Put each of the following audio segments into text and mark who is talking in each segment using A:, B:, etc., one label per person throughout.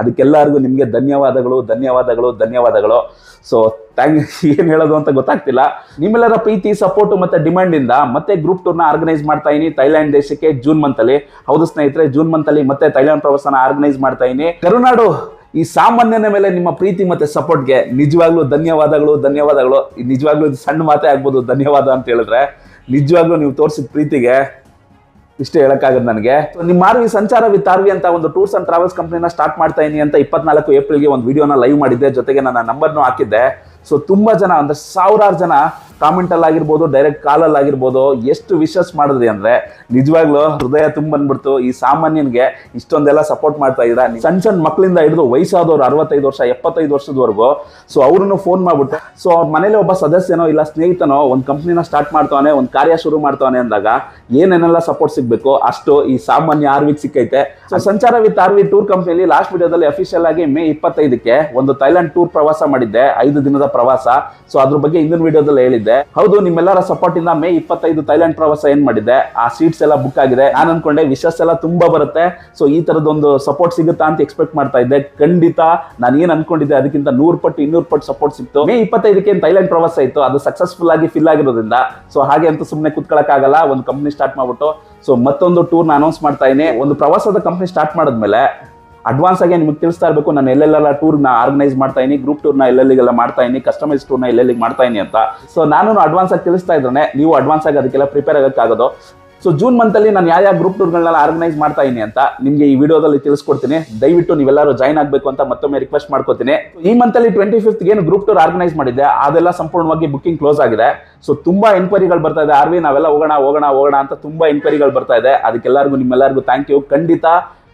A: ಅದಕ್ಕೆಲ್ಲರಿಗೂ ನಿಮಗೆ ಧನ್ಯವಾದಗಳು ಧನ್ಯವಾದಗಳು ಧನ್ಯವಾದಗಳು. ಸೊ ಥ್ಯಾಂಕ್ ಏನು ಹೇಳೋದು ಅಂತ ಗೊತ್ತಾಗ್ತಿಲ್ಲ. ನಿಮ್ಮೆಲ್ಲರ ಪ್ರೀತಿ ಸಪೋರ್ಟು ಮತ್ತು ಡಿಮ್ಯಾಂಡಿಂದ ಮತ್ತೆ ಗ್ರೂಪ್ ಟೂರ್ನ ಆರ್ಗನೈಸ್ ಮಾಡ್ತಾ ಇದೀನಿ. ಥೈಲ್ಯಾಂಡ್ ದೇಶಕ್ಕೆ ಜೂನ್ ಮಂತಲ್ಲಿ ಹೌದು ಸ್ನೇಹಿತರೆ ಜೂನ್ ಮಂತಲ್ಲಿ ಮತ್ತೆ ಥೈಲ್ಯಾಂಡ್ ಪ್ರವಾಸನ ಆರ್ಗನೈಸ್ ಮಾಡ್ತಾ ಇದ್ದೀನಿ ಕರುನಾಡು, ಈ ಸಾಮಾನ್ಯನ ಮೇಲೆ ನಿಮ್ಮ ಪ್ರೀತಿ ಮತ್ತು ಸಪೋರ್ಟ್ಗೆ ನಿಜವಾಗ್ಲೂ ಧನ್ಯವಾದಗಳು ಧನ್ಯವಾದಗಳು. ನಿಜವಾಗ್ಲೂ ಸಣ್ಣ ಮಾತೇ ಆಗ್ಬೋದು, ಧನ್ಯವಾದ ಅಂತ ಹೇಳಿದ್ರೆ. ನಿಜವಾಗ್ಲೂ ನೀವು ತೋರಿಸಿದ ಪ್ರೀತಿಗೆ ಇಷ್ಟೇ ಹೇಳಕ್ಕಾಗದು ನನಗೆ. ನಿಮ್ಮ ಮಾರ್ವಿ ಸಂಚಾರ ವಿತ್ ಆರ್ವಿ ಅಂತ ಒಂದು ಟೂರ್ಸ್ ಅಂಡ್ ಟ್ರಾವೆಲ್ಸ್ ಕಂಪ್ನಿನ ಸ್ಟಾರ್ಟ್ ಮಾಡ್ತಾ ಇದೀನಿ ಅಂತ ಇಪ್ಪತ್ನಾಲ್ಕು ಏಪ್ರಿಲ್ಗೆ ಒಂದು ವಿಡಿಯೋನ ಲೈವ್ ಮಾಡಿದ್ದೆ. ಜೊತೆಗೆ ನನ್ನ ನಂಬರ್ನು ಹಾಕಿದ್ದೆ. ಸೊ ತುಂಬಾ ಜನ ಅಂದ್ರೆ ಸಾವಿರಾರು ಜನ ಕಾಮೆಂಟ್ ಅಲ್ಲಿ ಆಗಿರ್ಬೋದು ಡೈರೆಕ್ಟ್ ಕಾಲಲ್ಲಿ ಆಗಿರ್ಬೋದು ಎಷ್ಟು ವಿಶಸ್ ಮಾಡಿದ್ರಿ ಅಂದ್ರೆ, ನಿಜವಾಗ್ಲೂ ಹೃದಯ ತುಂಬ ಬಂದ್ಬಿಡ್ತು. ಈ ಸಾಮಾನ್ಯನಿಗೆ ಇಷ್ಟೊಂದೆಲ್ಲ ಸಪೋರ್ಟ್ ಮಾಡ್ತಾ ಇದ್ದೀರಾ? ಸಣ್ಣ ಸಣ್ಣ ಮಕ್ಕಳಿಂದ ಹಿಡಿದು ವಯಸ್ಸಾದವ್ರು ಅರವತ್ತೈದು ವರ್ಷ, ಎಪ್ಪತ್ತೈದು ವರ್ಷದವರೆಗೂ ಸೊ ಅವ್ರನ್ನು ಫೋನ್ ಮಾಡ್ಬಿಟ್ಟು ಸೊ ಅವ್ರ ಮನೇಲಿ ಒಬ್ಬ ಸದಸ್ಯನೋ ಇಲ್ಲ ಸ್ನೇಹಿತನೋ ಒಂದು ಕಂಪ್ನಿನ ಸ್ಟಾರ್ಟ್ ಮಾಡ್ತಾನೆ, ಒಂದು ಕಾರ್ಯ ಶುರು ಮಾಡ್ತಾನೆ ಅಂದಾಗ ಏನೇನೆಲ್ಲ ಸಪೋರ್ಟ್ ಸಿಗ್ಬೇಕು? ಅಷ್ಟು ಈ ಸಾಮಾನ್ಯ ಆರ್ವಿಗೆ ಸಿಕ್ಕೈತೆ. ಸೊ ಸಂಚಾರ ವಿತ್ ಆರ್ವಿ ಟೂರ್ ಕಂಪ್ನಿಯಲ್ಲಿ ಲಾಸ್ಟ್ ವಿಡಿಯೋದಲ್ಲಿ ಅಫಿಷಿಯಲ್ ಆಗಿ ಮೇ ಇಪ್ಪತ್ತೈದಕ್ಕೆ ಒಂದು ಥೈಲ್ಯಾಂಡ್ ಟೂರ್ ಪ್ರವಾಸ ಮಾಡಿದ್ದೆ, ಐದು ದಿನದ ಪ್ರವಾಸ. ಸೊ ಅದ್ರ ಬಗ್ಗೆ ಇಂದಿನ ವಿಡಿಯೋದಲ್ಲಿ ಹೇಳಿದ್ದೆ. ಹೌದು. ನಿಮ್ಮೆಲ್ಲರ ಸಪೋರ್ಟ್ ಇಂದ ಮೇ ಇಪ್ಪತ್ತೈದು ಥೈಲ್ಯಾಂಡ್ ಪ್ರವಾಸ ಏನ್ ಮಾಡಿದ್ದೆ ಆ ಸೀಟ್ಸ್ ಎಲ್ಲ ಬುಕ್ ಆಗಿದೆ. ನಾನು ಅನ್ಕೊಂಡೆ ವಿಶಸ್ ಎಲ್ಲ ತುಂಬಾ ಬರುತ್ತೆ. ಸೊ ಈ ತರದೊಂದು ಸಪೋರ್ಟ್ ಸಿಗುತ್ತಾ ಅಂತ ಎಕ್ಸ್ಪೆಕ್ಟ್ ಮಾಡ್ತಾ ಇದ್ದೆ. ಖಂಡಿತ ನಾನು ಏನ್ ಅನ್ಕೊಂಡಿದ್ದೆ ಅದಕ್ಕಿಂತ ನೂರು ಪಟ್ಟು, ಇನ್ನೂರು ಪಟ್ಟು ಸಪೋರ್ಟ್ ಸಿಕ್ತು. ಮೇ ಇಪ್ಪತ್ತೈದಕ್ಕೆ ಥೈಲ್ಯಾಂಡ್ ಪ್ರವಾಸ ಇತ್ತು, ಅದು ಸಕ್ಸಸ್ಫುಲ್ ಆಗಿ ಫಿಲ್ ಆಗಿರೋದ್ರಿಂದ. ಸೊ ಹಾಗೆ ಅಂತ ಸುಮ್ಮನೆ ಕುತ್ಕೊಳ್ಳೋಕ್ಕಾಗಲ್ಲ ಒಂದು ಕಂಪ್ನಿ ಸ್ಟಾರ್ಟ್ ಮಾಡ್ಬಿಟ್ಟು. ಸೊ ಮತ್ತೊಂದು ಟೂರ್ನ ಅನೌನ್ಸ್ ಮಾಡ್ತಾ ಇದ್ದೀನಿ. ಒಂದು ಪ್ರವಾಸದ ಕಂಪ್ನಿ ಸ್ಟಾರ್ಟ್ ಮಾಡಿದ್ಮೇಲೆ ಅಡ್ವಾನ್ಸ್ ಆಗಿ ನಿಮಗೆ ತಿಳಿಸ್ತಾ ಇರಬೇಕು, ನಾನು ಎಲ್ಲೆಲ್ಲ ಟೂರ್ನ ಆರ್ಗನೈಸ್ ಮಾಡ್ತಾ ಇನಿ ಗ್ರೂಪ್ ಟೂರ್ನ ಎಲ್ಲೆಲ್ಲಿಗೆಲ್ಲ ಮಾಡ್ತಾ ಇನಿ ಕಸ್ಟಮೈಸ್ ಟೂರ್ನ ಎಲ್ಲೆಲ್ಲಿಗೆ ಮಾಡ್ತಾ ಇನಿ ಅಂತ. ಸೊ ನಾನು ಅಡ್ವಾನ್ಸ್ ಆಗಿ ತಿಳಿಸ್ತಾ ಇದ್ರೆ ನೀವು ಅಡ್ವಾನ್ಸ್ ಆಗಿ ಅದಕ್ಕೆಲ್ಲ ಪ್ರಿಪೇರ್ ಆಗೋಕ್ಕಾಗೋದು ಸೊ ಜೂನ್ ಮಂತಲ್ಲಿ ನಾನು ಯಾವ ಯಾವ ಗ್ರೂಪ್ ಟೂರ್ಗಳನ್ನೆಲ್ಲ ಆರ್ಗನೈಸ್ ಮಾಡ್ತಾ ಇನಿ ಅಂತ ನಿಮಗೆ ಈ ವಿಡಿಯೋದಲ್ಲಿ ತಿಳಿಸ್ಕೊಡ್ತೀನಿ. ದಯವಿಟ್ಟು ನೀವೆಲ್ಲರೂ ಜಾಯ್ನ್ ಆಗಬೇಕು ಅಂತ ಮತ್ತೊಮ್ಮೆ ರಿಕ್ವೆಸ್ಟ್ ಮಾಡ್ಕೋತೀನಿ. ಈ ಮಂತಲ್ಲಿ ಟ್ವೆಂಟಿ ಫಿಫ್ತ್ ಏನು ಗ್ರೂಪ್ ಟೂರ್ ಆರ್ಗನೈಸ್ ಮಾಡಿದ್ದೆ, ಅದೆಲ್ಲ ಸಂಪೂರ್ಣವಾಗಿ ಬುಕಿಂಗ್ ಕ್ಲೋಸ್ ಆಗಿದೆ. ಸೊ ತುಂಬಾ ಎನ್ಕ್ವೈರಿಗಳು ಬರ್ತಾ ಇದೆ. ಆರ್ವಿ, ನಾವೆಲ್ಲ ಹೋಗೋಣ ಹೋಗೋಣ ಹೋಗೋಣ ಅಂತ ತುಂಬಾ ಎನ್ಕ್ವೈರಿಗಳು ಬರ್ತಾ ಇದೆ. ಅದಕ್ಕೆಲ್ಲರಿಗೂ ನಿಮ್ಮೆಲ್ಲರಿಗೂ ಥ್ಯಾಂಕ್ ಯು ಖಂಡಿತ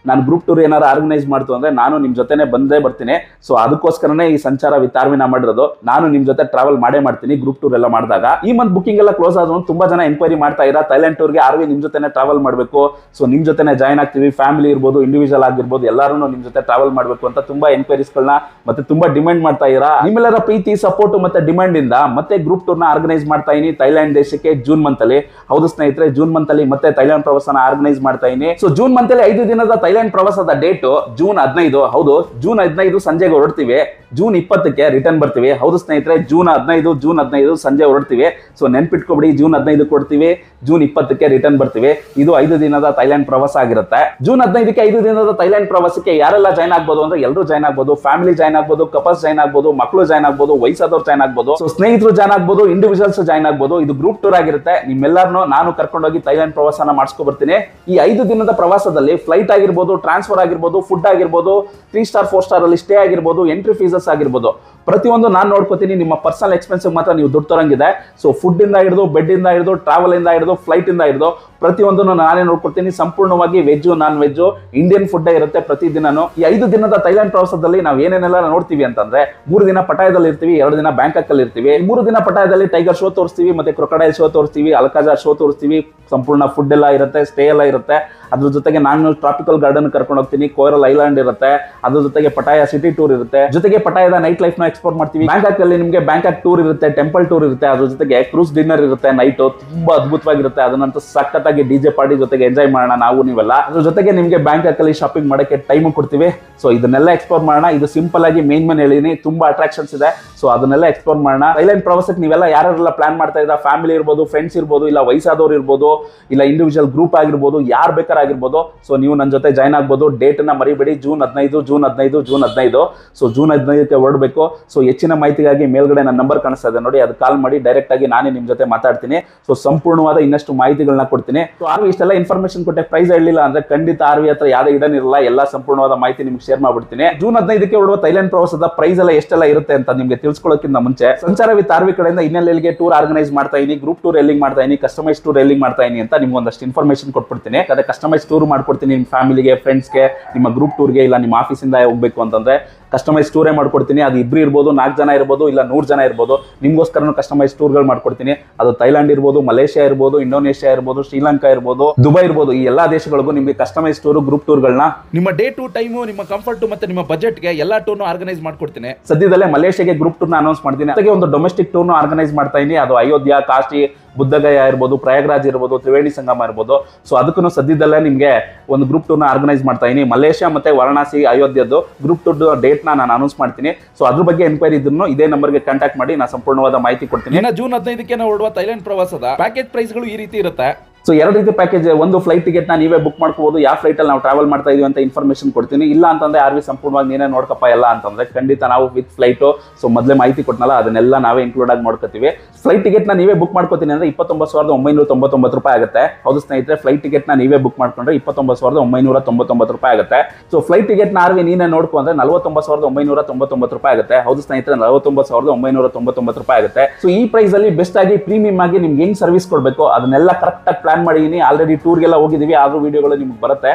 A: ನಾನು ಗ್ರೂಪ್ ಟೂರ್ ಏನಾರು ಆರ್ಗನೈಸ್ ಮಾಡ್ತು ಅಂದ್ರೆ ನಾನು ನಿಮ್ ಜೊತೆನೆ ಬಂದೇ ಬರ್ತೀನಿ. ಸೊ ಅದಕ್ಕೋಸ್ಕರನೇ ಈ ಸಂಚಾರ ವಿತ್ ಆರ್ವಿನ ಮಾಡಿರೋದು. ನಾನು ನಿಮ್ ಜೊತೆ ಟ್ರಾವೆಲ್ ಮಾಡೇ ಮಾಡ್ತೀನಿ ಗ್ರೂಪ್ ಟೂರ್ ಎಲ್ಲ ಮಾಡಿದಾಗ. ಈ ಮಂತ್ ಬುಕಿಂಗ್ ಎಲ್ಲ ಕ್ಲೋಸ್ ಆದ್ರೂ ತುಂಬಾ ಜನ ಎನ್ಕ್ವೈರಿ ಮಾಡ್ತಾ ಇರಾ. ಥೈಲ್ಯಾಂಡ್ ಟೂರ್ಗೆ ಆರ್ವಿ ನಿಮ್ ಜೊತೆನೆ ಟ್ರಾವೆಲ್ ಮಾಡಬೇಕು. ಸೊ ನಿಮ್ ಜೊತೆನೆ ಜಾಯ್ನ್ ಆಗ್ತೀವಿ. ಫ್ಯಾಮಿಲಿ ಇರ್ಬೋದು ಇಂಡಿವಿಜುವಲ್ ಆಗಿರ್ಬೋದು ಎಲ್ಲರೂ ನಿಮ್ ಜೊತೆ ಟ್ರಾವೆಲ್ ಮಾಡಬೇಕು ಅಂತ ತುಂಬಾ ಎನ್ಕ್ವೈರೀಸ್ಗಳನ್ನ ಮತ್ತೆ ತುಂಬಾ ಡಿಮ್ಯಾಂಡ್ ಮಾಡ್ತಾ ಇರಾ. ನಿಮ್ಮೆಲ್ಲರ ಪ್ರೀತಿ ಸಪೋರ್ಟ್ ಮತ್ತೆ ಡಿಮ್ಯಾಂಡ್ ಇಂದ ಮತ್ತೆ ಗ್ರೂಪ್ ಟೂರ್ನ ಆರ್ಗನೈಸ್ ಮಾಡ್ತಾ ಇದೀನಿ ಥೈಲ್ಯಾಂಡ್ ದೇಶಕ್ಕೆ ಜೂನ್ ಮಂತ್ ಅಲ್ಲಿ. ಹೌದು ಸ್ನೇಹಿತರೆ ಜೂನ್ ಮಂತ್ ಅಲ್ಲಿ ಮತ್ತೆ ಥೈಲ್ಯಾಂಡ್ ಪ್ರವಾಸನ ಆರ್ಗನೈಸ್ ಮಾಡ್ತಾ ಇನಿ. ಸೊ ಜೂನ್ ಮಂತ್ ಅಲ್ಲಿ ಐದು ದಿನದ ಥೈಲ್ಯಾಂಡ್ ಪ್ರವಾಸದ ಡೇಟ್ ಜೂನ್ ಹದಿನೈದು. ಹೌದು ಜೂನ್ ಹದಿನೈದು ಸಂಜೆಗೆ ಹೊರಡ್ತೀವಿ. ಜೂನ್ ಇಪ್ಪತ್ತಕ್ಕೆ ರಿಟರ್ನ್ ಬರ್ತೀವಿ. ಹೌದು ಸ್ನೇಹಿತರೆ, ಜೂನ್ ಹದಿನೈದು ಜೂನ್ ಹದಿನೈದು ಸಂಜೆ ಹೊರಡ್ತೀವಿ. ಸೊ ನೆನ್ಪಿಟ್ಕೊಬಿಡಿ, ಜೂನ್ ಹದಿನೈದು ಕೊಡ್ತೀವಿ, ಜೂನ್ ಇಪ್ಪತ್ತಕ್ಕೆ ರಿಟರ್ನ್ ಬರ್ತೀವಿ. ಇದು ಐದು ದಿನದ ಥೈಲ್ಯಾಂಡ್ ಪ್ರವಾಸ ಆಗಿರುತ್ತೆ. ಜೂನ್ ಹದಿನೈದಕ್ಕೆ ಐದು ದಿನದ ಥೈಲ್ಯಾಂಡ್ ಪ್ರವಾಸಕ್ಕೆ ಯಾರೆಲ್ಲ ಜಾಯ್ನ್ ಆಗ್ಬೋದು ಅಂದ್ರೆ ಎಲ್ಲರೂ ಜಾಯ್ನ್ ಆಗ್ಬೋದು ಫ್ಯಾಮಿಲಿ ಜಾಯ್ನ್ ಆಗ್ಬೋದು ಕಪಲ್ಸ್ ಜಾಯ್ನ್ ಆಗ್ಬೋದು ಮಕ್ಕಳು ಜಾಯ್ನ್ ಆಗ್ಬೋದು, ವಯಸ್ಸಾದವ್ರು ಜಾಯ್ನ್ ಆಗ್ಬೋದು ಸೊ ಸ್ನೇಹಿತರು ಜಾಯ್ನ್ ಆಗ್ಬೋದು ಇಂಡಿವಿಜುವಲ್ಸ್ ಜಾಯ್ನ್ ಆಗ್ಬೋದು. ಇದು ಗ್ರೂಪ್ ಟೂರ್ ಆಗಿರುತ್ತೆ. ನಿಮ್ಮೆಲ್ಲರನ್ನು ನಾನು ಕರ್ಕೊಂಡೋಗಿ ಥೈಲ್ಯಾಂಡ್ ಪ್ರವಾಸನ ಬರ್ತೀನಿ. ಈ ಐದು ದಿನದ ಪ್ರವಾಸದಲ್ಲಿ ಫ್ಲೈಟ್ ಆಗಿರ್ಬೋದು ಟ್ರಾನ್ಸ್ಫರ್ ಆಗಿರ್ಬೋದು ಫುಡ್ ಆಗಿರ್ಬೋದು ತ್ರೀ ಸ್ಟಾರ್ ಫೋರ್ ಸ್ಟಾರ್ ಅಲ್ಲಿ ಸ್ಟೇ ಆಗಿರ್ಬೋದು ಎಂಟ್ರಿ ಫೀಸಸ್ ಆಗಿರ್ಬೋದು. ಪ್ರತಿಯೊಂದು ನಾನು ನೋಡ್ಕೋತೀನಿ, ನಿಮ್ಮ ಪರ್ಸನಲ್ ಎಕ್ಸ್ಪೆನ್ಸಿಗೆ ಮಾತ್ರ ನೀವು ದುಡ್ಡು ತರಂಗಿದೆ. ಸೊ ಫುಡ್ ಇಂದ ಹಿಡಿದು ಬೆಡ್ ಇಂದ ಹಿಡಿದು ಟ್ರಾವೆಲ್ ಇಂದ ಹಿಡಿದು ಫ್ಲೈಟ್ ಇಂದ ಹಿಡಿದು, ಪ್ರತಿಯೊಂದನ್ನು ನಾನೇ ನೋಡ್ಕೊಡ್ತೀನಿ ಸಂಪೂರ್ಣವಾಗಿ veg non veg Indian food ಇರುತ್ತೆ ಪ್ರತಿದಿನನು. ಈ ಐದು ದಿನದ ಥೈಲ್ಯಾಂಡ್ ಪ್ರವಾಸದಲ್ಲಿ ನಾವು ಏನೇನೆಲ್ಲ ನೋಡ್ತೀವಿ ಅಂತಂದ್ರೆ, ಮೂರು ದಿನ ಪಟಾಯದಲ್ಲಿ ಇರ್ತೀವಿ, ಎರಡು ದಿನ ಬ್ಯಾಂಕಾಕ್ ಅಲ್ಲಿ ಇರ್ತೀವಿ ಮೂರು ದಿನ ಪಟಾಯದಲ್ಲಿ ಟೈಗರ್ ಶೋ ತೋರಿಸ್ತೀವಿ, ಮತ್ತೆ ಕ್ರೊಕಡೈಲ್ ಶೋ ತೋರಿಸ್ತೀವಿ ಅಲ್ಕಾಜಾ ಶೋ ತೋರಿಸ್ತೀವಿ. ಸಂಪೂರ್ಣ ಫುಡ್ ಎಲ್ಲ ಇರುತ್ತೆ ಸ್ಟೇ ಎಲ್ಲ ಇರುತ್ತೆ. ಅದ್ರ ಜೊತೆಗೆ ನಾನು ಟ್ರಾಪಿಕಲ್ ಗಾರ್ಡನ್ ಕರ್ಕೊಂಡು ಹೋಗ್ತೀನಿ. ಕೋರಲ್ ಐಲ್ಯಾಂಡ್ ಇರುತ್ತೆ. ಅದ್ರ ಜೊತೆಗೆ ಪಟಾಯ ಸಿಟಿ ಟೂರ್ ಇರುತ್ತೆ. ಜೊತೆಗೆ ಪಟಾಯದ ನೈಟ್ ಲೈಫ್ನ ಎಕ್ಸ್ಪ್ಲೋರ್ ಮಾಡ್ತೀವಿ. ಬ್ಯಾಂಕಾಕ್ ಅಲ್ಲಿ ನಿಮಗೆ ಬ್ಯಾಂಕಾಕ್ ಟೂರ್ ಇರುತ್ತೆ ಟೆಂಪಲ್ ಟೂರ್ ಇರುತ್ತೆ, ಅದ್ರ ಜೊತೆಗೆ ಕ್ರೂಸ್ ಡಿನ್ನರ್ ಇರುತ್ತೆ ನೈಟ್ ತುಂಬಾ ಅದ್ಭುತವಾಗಿರುತ್ತೆ. ಅದನ್ನಂತೂ ಸಖತ್ತಾಗಿ ಡಿಜೆ ಪಾರ್ಟಿ ಜೊತೆಗೆ ಎಂಜಾಯ್ ಮಾಡೋಣ ನಾವು ನೀವೆಲ್ಲ. ಅದ್ರ ಜೊತೆಗೆ ನಿಮಗೆ ಬ್ಯಾಂಕಾಕ್ ಅಲ್ಲಿ ಶಾಪಿಂಗ್ ಮಾಡಕ್ಕೆ ಟೈಮ್ ಕೊಡ್ತೀವಿ. ಸೊ ಇದನ್ನೆಲ್ಲ ಎಕ್ಸ್ಪ್ಲೋರ್ ಮಾಡೋಣ. ಇದು ಸಿಂಪಲ್ ಆಗಿ ಮೇನ್ ಮೇನ್ ಹೇಳಿದೀನಿ ತುಂಬಾ ಅಟ್ರಾಕ್ಷನ್ಸ್ ಇದೆ. ಸೊ ಅದನ್ನೆಲ್ಲ ಎಕ್ಸ್ಪ್ಲೋರ್ ಮಾಡೋಣ. ಥೈಲ್ಯಾಂಡ್ ಪ್ರವಾಸಕ್ಕೆ ನೀವೆಲ್ಲ ಯಾರೆಲ್ಲ ಪ್ಲಾನ್ ಮಾಡ್ತಾ ಇದ್ದ ಫ್ಯಾಮಿಲಿ ಇರ್ಬೋದು ಫ್ರೆಂಡ್ಸ್ ಇರ್ಬೋದು, ಇಲ್ಲ ವಯಸ್ಸಾದವ್ರು ಇರ್ಬೋದು, ಇಲ್ಲ ಇಂಡಿವಿಜುವಲ್ ಗ್ರೂಪ್ ಆಗಿರ್ಬೋದು, ಯಾರು ಬೇಕಾರಾಗಿರ್ಬೋದು ಸೊ ನೀವು ನನ್ನ ಜೊತೆ ಜಾಯ್ನ್ ಆಗ್ಬೋದು. ಡೇಟ್ನ ಮರಿಬೇಡಿ. ಜೂನ್ ಹದಿನೈದು ಜೂನ್ ಹದಿನೈದು ಜೂನ್ ಹದಿನೈದು. ಸೊ ಜೂನ್ ಹದಿನೈದಕ್ಕೆ ಹೊರಡಬೇಕು. ಸೊ ಹೆಚ್ಚಿನ ಮಾಹಿತಿಗಾಗಿ ಮೇಲ್ಗಡೆ ನನ್ನ ನಂಬರ್ ಕಾಣಿಸ್ತಾ ಇದೆ ನೋಡಿ, ಅದು ಕಾಲ್ ಮಾಡಿ ಡೈರೆಕ್ಟ್ ಆಗಿ ನಾನೇ ನಿಮ್ಮ ಜೊತೆ ಮಾತಾಡ್ತೀನಿ. ಸೊ ಸಂಪೂರ್ಣವಾದ ಇನ್ನಷ್ಟು ಮಾಹಿತಿಗಳನ್ನ ಕೊಡ್ತೀನಿ. ಸೊ ಆರ್ವಿ ಇಷ್ಟೆಲ್ಲ ಇನ್ಫಾರ್ಮೇಶನ್ ಕೊಟ್ಟೆ ಪ್ರೈಸ್ ಹೇಳಲಿಲ್ಲ ಅಂದ್ರೆ ಖಂಡಿತ ಆರ್ವಿ ಹತ್ರ ಯಾವುದೇ ಇಡನ್ ಇರಲ್ಲ, ಎಲ್ಲ ಸಂಪೂರ್ಣವಾದ ಮಾಹಿತಿ ನಿಮ್ಗೆ ಶೇರ್ ಮಾಡ್ಬಿಡ್ತೀನಿ. ಜೂನ್ ಹದಿನೈದಕ್ಕೆ ಹೊರಡುವ ಥೈಲ್ಯಾಂಡ್ ಪ್ರವಾಸದ ಪ್ರೈಸ್ ಎಲ್ಲ ಎಷ್ಟೆಲ್ಲ ಇರುತ್ತೆ ಅಂತ ನಿಮಗೆ ತಿಳಿಸ್ಕೊಳ್ಳೋಕ್ಕಿಂತ ಮುಂಚೆ, ಸಂಚಾರ ವಿತ್ ಆರ್ವಿ ಕಡೆಯಿಂದ ಇನ್ನೆಲ್ಲಿಗೆ ಟೂರ್ ಆರ್ಗನೈಸ್ ಮಾಡ್ತಾ ಇದೀನಿ ಗ್ರೂಪ್ ಟೂರ್ ಎಲ್ಲಿಂಗ್ ಮಾಡ್ತಾ ಇದೀನಿ ಕಸ್ಟಮೈಸ್ ಟೂರ್ ಎಲ್ಲಿಂಗ್ ಮಾಡ್ತಾ ಇದೀನಿ ಅಂತ ನಿಮ್ಗೆ ಒಂದಷ್ಟು ಇನ್ಫಾರ್ಮೇಶನ್ ಕೊಟ್ಬಿಡ್ತೀನಿ. ಅದೇ ಕಸ್ಟಮೈಸ್ ಟೂರ್ ಮಾಡ್ಕೊಡ್ತೀನಿ ನಿಮ್ಮ ಫ್ಯಾಮಿಲಿಗೆ ಫ್ರೆಂಡ್ಸ್ಗೆ ನಿಮ್ಮ ಗ್ರೂಪ್ ಟೂರ್ಗೆ ಇಲ್ಲ, ನಿಮ್ಮ ಆಫೀಸಿಂದ ಹೋಗ್ಬೇಕು ಅಂತಂದ್ರೆ ಕಸ್ಟಮೈಸ್ ಟೂರೇ ಮಾಡ್ಕೊಡ್ತೀನಿ. ಅದು ಇಬ್ರು ಇರ್ಬೋದು ನಾಲ್ಕು ಜನ ಇರ್ಬೋದು ಇಲ್ಲ ನೂರು ಜನ ಇರ್ಬೋದು. ನಿಮ್ಗೋಸ್ಕರನು ಕಸ್ಟಮೈಸ್ ಟೂರ್ಗಳು ಮಾಡ್ಕೊಡ್ತೀನಿ. ಅದು ಥೈಲ್ಯಾಂಡ್ ಇರ್ಬೋದು ಮಲೇಷಿಯಾ ಇರ್ಬೋದು ಇಂಡೋನೇಷ್ಯಾ ಇರ್ಬೋದು ಶ್ರೀಲಂಕಾ ಇರ್ಬೋದು ದುಬೈ ಇರ್ಬೋದು ಈ ಎಲ್ಲಾ ದೇಶಗಳಿಗೂ ನಿಮಗೆ ಕಸ್ಟಮೈಸ್ ಟೂರ್ ಗ್ರೂಪ್ ಟೂರ್ಗಳನ್ನ
B: ನಿಮ್ಮ ಡೇ ಟು ಟೈಮು ನಿಮ್ಮ ಕಂಫರ್ಟ್ ಮತ್ತೆ ನಿಮ್ಮ ಬಜೆಟ್ಗೆ ಎಲ್ಲ ಟೂರ್ನು ಆರ್ಗನೈಸ್ ಮಾಡ್ಕೊಡ್ತೀನಿ.
A: ಸದ್ಯದಲ್ಲೇ ಮಲೇಷಿಯಾಗೆ ಗ್ರೂಪ್ ಟೂರ್ನ ಅನೌನ್ಸ್ ಮಾಡ್ತೀನಿ. ಅದಕ್ಕೆ ಒಂದು ಡೊಮೆಸ್ಟಿಕ್ ಟೂರ್ನು ಆರ್ಗನೈಸ್ ಮಾಡ್ತಾ ಇದ್ದೀನಿ ಅದು ಅಯೋಧ್ಯ ಕಾಶಿ ಬುದ್ಧಗಯ ಇರ್ಬೋದು, ಪ್ರಯಾಗ್ರಾಜ್ ಇರ್ಬೋದು, ತ್ರಿವೇಣಿ ಸಂಗಮ ಇರ್ಬೋದು. ಸೊ ಅದಕ್ಕೂ ಸದ್ಯದಲ್ಲೇ ನಿಮಗೆ ಒಂದು ಗ್ರೂಪ್ ಟೂರ್ನ ಆರ್ಗನೈಸ್ ಮಾಡ್ತಾ ಇದ್ದೀನಿ ಮಲೇಷ್ಯಾ ಮತ್ತು ವಾರಣಾಸಿ ಅಯೋಧ್ಯದ್ದು ಗ್ರೂಪ್ ಟೂರ್ ಡೇಟ್ನ ನಾನು ಅನೌನ್ಸ್ ಮಾಡ್ತೀನಿ. ಸೊ ಅದ್ರ ಬಗ್ಗೆ ಎನ್ಕ್ವೈರಿ ಇದ್ರು ಇದೇ ನಂಬರ್ಗೆ ಕಾಂಟ್ಯಾಕ್ಟ್ ಮಾಡಿ ನಾನು ಸಂಪೂರ್ಣವಾದ ಮಾಹಿತಿ ಕೊಡ್ತೀನಿ.
B: ಜೂನ್ ಹದಿನೈದಕ್ಕೆ ನಾವು ಹೊರಡುವ ಥೈಲ್ಯಾಂಡ್ ಪ್ರವಾಸದ ಪ್ಯಾಕೇಜ್ ಪ್ರೈಸ್ಗಳು ಈ ರೀತಿ ಇರುತ್ತೆ.
A: ಸೊ ಎರಡು ರೀತಿ ಪ್ಯಾಕೇಜ್ ಒಂದು ಫ್ಲೈಟ್ ಟಿಕೆಟ್ನ ನೀವೇ ಬುಕ್ ಮಾಡ್ಕೋಬಹುದು ಯಾವ ಫ್ಲೈಟಲ್ಲಿ ನಾವು ಟ್ರಾವೆಲ್ ಮಾಡ್ತಾ ಇದೀವಿ ಅಂತ ಇನ್ಫಾರ್ಮೇಷನ್ ಕೊಡ್ತೀನಿ. ಇಲ್ಲ ಅಂತಂದ್ರೆ ಆರ್ ವಿ ಸಂಪೂರ್ಣವಾಗಿ ನೀನೇ ನೋಡ್ಕಪ್ಪ ಎಲ್ಲ ಅಂತಂದ್ರೆ ಖಂಡಿತ ನಾವು ವಿತ್ ಫ್ಲೈಟು ಸೊ ಮೊದಲೇ ಮಾಹಿತಿ ಕೊಟ್ಟನಲ್ಲ ಅದನ್ನೆಲ್ಲ ನಾವೇ ಇನ್ಕ್ಲೂಡ್ ಆಗಿ ಮಾಡ್ಕೋತೀವಿ. ಫ್ಲೈಟ್ ಟಿಕೆಟ್ನ ನೀವೇ ಬುಕ್ ಮಾಡ್ಕೋತೀನಿ ಅಂದ್ರೆ ಇಪ್ಪತ್ತೊಂಬತ್ತು ಸಾವಿರದ ಒಂಬೈನೂರ ತೊಂಬತ್ತೊಂಬತ್ತು ರೂಪಾಯಿ ಆಗುತ್ತೆ. ಹೌದು ಸ್ನೇಹಿತರೆ ಫ್ಲೈಟ್ ಟಿಕೆಟ್ನ ನೀವೇ ಬುಕ್ ಮಾಡ್ಕೊಂಡ್ರೆ ಇಪ್ಪತ್ತೊಂಬತ್ತು ಸಾವಿರದ ಒಂಬೈನೂರ ತೊಂಬತ್ತೊಂಬತ್ತು ರೂಪಾಯಿ ಆಗುತ್ತೆ. ಸೊ ಫ್ಲೈಟ್ ಟಿಕೆಟ್ನ ಆರ್ ವಿ ನೀನೇ ನೋಡ್ಕೊ ಅಂದ್ರೆ ನಲವತ್ತೊಂಬತ್ತು ಸಾವಿರದ ಒಂಬೈನೂರ ತೊಂಬತ್ತೊಂಬತ್ತು ರೂಪಾಯಿ ಆಗುತ್ತೆ. ಹೌದು ಸ್ನೇಹಿತರೆ, ನಲವತ್ತೊಂಬತ್ತು ಸಾವಿರದ ಒಂಬೈನೂರ ತೊಂಬತ್ತೊಂಬತ್ತು ರೂಪಾಯಿ ಆಗುತ್ತೆ. ಸೊ ಈ ಪ್ರೈಸ್ ಅಲ್ಲಿ ಬೆಸ್ಟ್ ಆಗಿ ಪ್ರೀಮಿಯಂ ಆಗಿ ನಿಮ್ಗೆ ಹೆಂಗ್ ಸರ್ವಿಸ್ ಕೊಡಬೇಕು, ಅದನ್ನೆಲ್ಲ ಕರೆಕ್ಟ್ ಆಗಿ ಪ್ಲಾನ್ ಮಾಡಿದ್ದೀನಿ ಆಲ್ರೆಡಿ ಟೂರ್ಗೆಲ್ಲ ಹೋಗಿದ್ದೀವಿ ಆದ್ರೂ ವಿಡಿಯೋಗಳು ನಿಮ್ಗೆ ಬರುತ್ತೆ.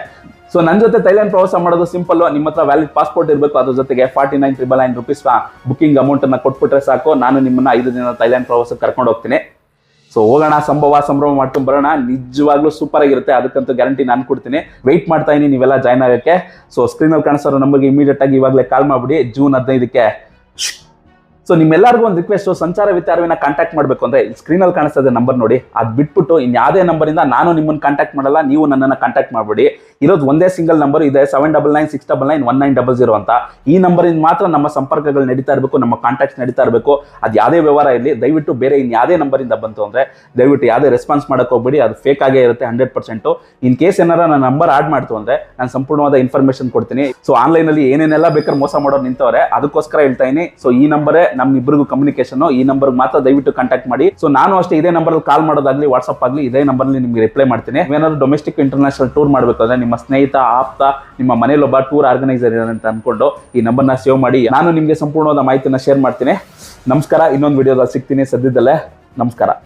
A: ಸೊ ನನ್ನ ಜೊತೆ ಥೈಲ್ಯಾಂಡ್ ಪ್ರವಾಸ ಮಾಡೋದು ಸಿಂಪಲ್ ನಿಮ್ಮ ಹತ್ರ ವ್ಯಾಲಿಡ್ ಪಾಸ್ಪೋರ್ಟ್ ಇರಬೇಕು. ಅದ್ರ ಜೊತೆಗೆ forty nine triple nine rupees booking amount ಅನ್ನ ಕೊಟ್ಬಿಟ್ರೆ ಸಾಕು. ನಾನು ನಿಮ್ಮನ್ನ ಐದು ದಿನ ಥೈಲ್ಯಾಂಡ್ ಪ್ರವಾಸಕ್ಕೆ ಕರ್ಕೊಂಡು ಹೋಗ್ತೀನಿ. ಸೊ ಹೋಗೋಣ. ಸಂಭವ ಸಂಭ್ರಮ ಮಾಡ್ಕೊಂಡು ಬರೋಣ. ನಿಜವಾಗ್ಲೂ ಸೂಪರ್ ಆಗಿರುತ್ತೆ. ಅದಕ್ಕಂತೂ ಗ್ಯಾರಂಟಿ ನಾನು ಕೊಡ್ತೀನಿ. ವೆಯ್ಟ್ ಮಾಡ್ತಾ ಇದೀನಿ ನೀವೆಲ್ಲ ಜಾಯ್ನ್ ಆಗೋಕ್ಕೆ. ಸೊ ಸ್ಕ್ರೀನಲ್ಲಿ ಕಾಣಿಸೋ ನಮಗೆ ಇಮಿಡಿಯೇಟ್ ಆಗಿ ಇವಾಗಲೇ ಕಾಲ್ ಮಾಡ್ಬಿಡಿ. ಜೂನ್ ಹದಿನೈದಕ್ಕೆ. ಸೊ ನಿಮ್ಮೆಲ್ಲರಿಗೂ ಒಂದು ರಿಕ್ವೆಸ್ಟ್ ಸಂಚಾರ ವಿತಾರವಿನ ಕಾಂಟ್ಯಾಕ್ಟ್ ಮಾಡಬೇಕು ಅಂದ್ರೆ ಸ್ಕ್ರೀನಲ್ಲಿ ಕಾಣಿಸ್ತದೆ ನಂಬರ್ ನೋಡಿ. ಅದು ಬಿಟ್ಬಿಟ್ಟು ಇನ್ಯಾವುದೇ ನಂಬರಿಂದ ನಾನು ನಿಮ್ಮನ್ನು ಕಾಂಟ್ಯಾಕ್ಟ್ ಮಾಡಲ್ಲ, ನೀವು ನನ್ನನ್ನು ಕಾಂಟ್ಯಾಕ್ಟ್ ಮಾಡಬೇಡಿ. ಇರೋದು ಒಂದೇ ಸಿಂಗಲ್ ನಂಬರ್ ಇದೆ seven double nine six double nine one nine double zero ಅಂತ. ಈ ನಂಬರಿಂದ ಮಾತ್ರ ನಮ್ಮ ಸಂಪರ್ಕಗಳು ನಡೀತಾ ಇರಬೇಕು, ನಮ್ಮ ಕಾಂಟ್ಯಾಕ್ಟ್ಸ್ ನಡೀತಾ ಇರಬೇಕು. ಅದು ಯಾವುದೇ ವ್ಯವಹಾರ ಇರಲಿ, ದಯವಿಟ್ಟು ಬೇರೆ ಇನ್ಯಾವುದೇ ನಂಬರಿಂದ ಬಂತು ಅಂದರೆ, ದಯವಿಟ್ಟು ಯಾವುದೇ ರೆಸ್ಪಾನ್ಸ್ ಮಾಡೋಕೆ ಹೋಗ್ಬೇಡಿ, ಅದು ಫೇಕ್ ಆಗೇ ಇರುತ್ತೆ ಹಂಡ್ರೆಡ್ ಪರ್ಸೆಂಟು ಇನ್ ಕೇಸ್ ಏನಾರ ನನ್ನ ನಂಬರ್ ಆಡ್ ಮಾಡ್ತು ಅಂದರೆ, ನಾನು ಸಂಪೂರ್ಣವಾದ ಇನ್ಫಾರ್ಮೇಷನ್ ಕೊಡ್ತೀನಿ. ಸೊ ಆನ್ಲೈನಲ್ಲಿ ಏನೇನೆಲ್ಲ ಬೇಕಾದ್ರೆ ಮೋಸ ಮಾಡೋರು ನಿಂತವ್ರೆ, ಅದಕ್ಕೋಸ್ಕರ ಹೇಳ್ತಾ ಇದೀನಿ ಸೊ ಈ ನಂಬರೇ ನಮ್ಮ ಇಬ್ಬರಿಗೂ ಕಮ್ಯುನಿಕೇಶನ್ ಈ ನಂಬರ್ ಮಾತ್ರ ದಯವಿಟ್ಟು ಕಾಂಟ್ಯಾಕ್ಟ್ ಮಾಡಿ. ಸೊ ನಾನು ಅಷ್ಟೇ ಇದೇ ನಂಬರ್ ಕಾಲ್ ಮಾಡೋದಾಗ್ಲಿ ವಾಟ್ಸ್ಆಪ್ ಆಗಲಿ, ಇದೇ ನಂಬರ್ಲಿ ನಿಮಗೆ ರಿಪ್ಲೈ ಮಾಡ್ತೀನಿ. ಏನಾದ್ರು ಡೊಮೆಸ್ಟಿಕ್ ಇಂಟರ್ನ್ಯಾಷನಲ್ ಟೂರ್ ಮಾಡಬೇಕಾದ್ರೆ, ನಿಮ್ಮ ಸ್ನೇಹಿತ, ಆಪ್ತ, ನಿಮ್ಮ ಮನೇಲೊಬ್ಬ ಟೂರ್ ಆರ್ಗನೈಸರ್ ಅಂತ ಅನ್ಕೊಂಡು ಈ ನಂಬರ್ನ ಸೇವ್ ಮಾಡಿ. ನಾನು ನಿಮಗೆ ಸಂಪೂರ್ಣವಾದ ಮಾಹಿತಿನ ಶೇರ್ ಮಾಡ್ತೀನಿ. ನಮಸ್ಕಾರ, ಇನ್ನೊಂದು ವಿಡಿಯೋದಲ್ಲಿ ಸಿಗ್ತೀನಿ. ಸದ್ಯದಲ್ಲೇ, ನಮಸ್ಕಾರ.